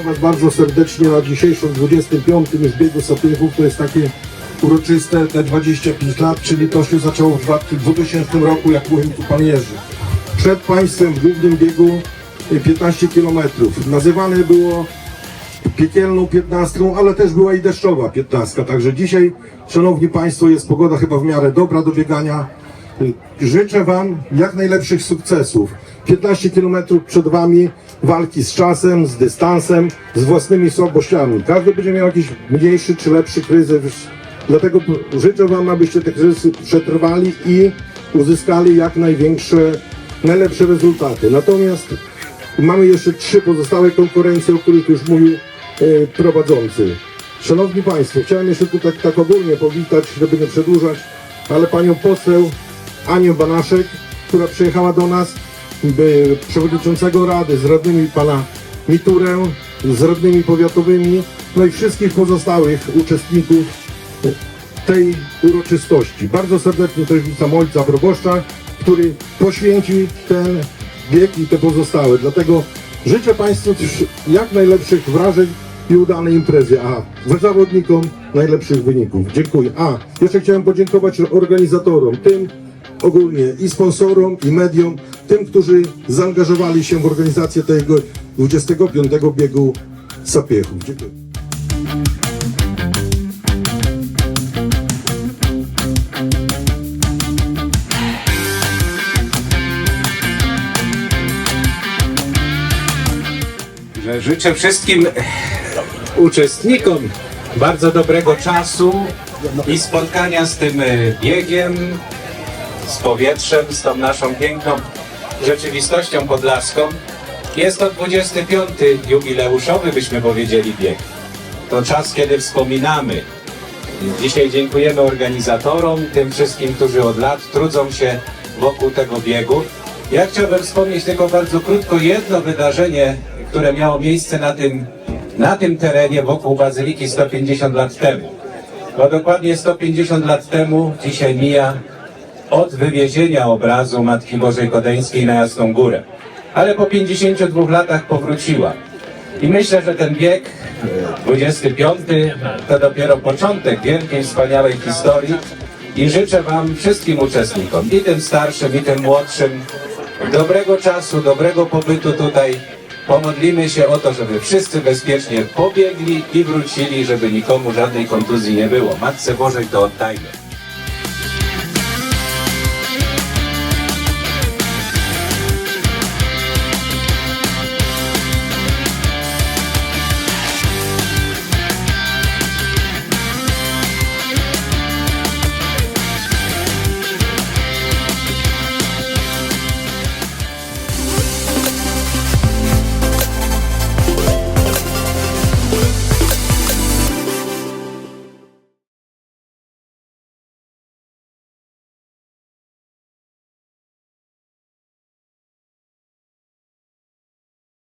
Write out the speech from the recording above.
Was bardzo serdecznie na dzisiejszym 25. zbiegu Sapiechów. To jest takie uroczyste te 25 lat, czyli to się zaczęło w 2000 roku, jak mówił tu Pan Jerzy. Przed Państwem w głównym biegu y, 15 km. Nazywane było piekielną 15, ale też była i deszczowa 15. Także dzisiaj, Szanowni Państwo, jest pogoda chyba w miarę dobra do biegania. Życzę Wam jak najlepszych sukcesów. 15 km przed Wami walki z czasem, z dystansem, z własnymi słabościami. Każdy będzie miał jakiś mniejszy czy lepszy kryzys. Dlatego życzę Wam, abyście te kryzysy przetrwali i uzyskali jak największe, najlepsze rezultaty. Natomiast Mamy jeszcze trzy pozostałe konkurencje, o których już mówił e, prowadzący. Szanowni Państwo, chciałem jeszcze tu tak, tak ogólnie powitać, żeby nie przedłużać, ale panią poseł Anię Banaszek, która przyjechała do nas, przewodniczącego Rady z radnymi pana Miturę, z radnymi powiatowymi, no i wszystkich pozostałych uczestników tej uroczystości. Bardzo serdecznie też witam ojca proboszcza, który poświęcił ten bieg i te pozostałe. Dlatego życzę Państwu jak najlepszych wrażeń i udanej imprezy, a zawodnikom najlepszych wyników. Dziękuję. A, jeszcze chciałem podziękować organizatorom, tym ogólnie i sponsorom, i mediom, tym, którzy zaangażowali się w organizację tego 25. biegu Sapiechów. Dziękuję. że życzę wszystkim uczestnikom bardzo dobrego czasu i spotkania z tym biegiem, z powietrzem, z tą naszą piękną rzeczywistością podlaską. Jest to 25. jubileuszowy, byśmy powiedzieli, bieg. To czas, kiedy wspominamy. Dzisiaj dziękujemy organizatorom, tym wszystkim, którzy od lat trudzą się wokół tego biegu. Ja chciałbym wspomnieć tylko bardzo krótko jedno wydarzenie, które miało miejsce na tym, na tym terenie wokół Bazyliki 150 lat temu. Bo dokładnie 150 lat temu dzisiaj mija od wywiezienia obrazu Matki Bożej Kodeńskiej na Jasną Górę. Ale po 52 latach powróciła. I myślę, że ten bieg e, 25 to dopiero początek wielkiej, wspaniałej historii. I życzę Wam wszystkim uczestnikom, i tym starszym, i tym młodszym, dobrego czasu, dobrego pobytu tutaj. Pomodlimy się o to, żeby wszyscy bezpiecznie pobiegli i wrócili, żeby nikomu żadnej kontuzji nie było. Matce Bożej to oddajmy.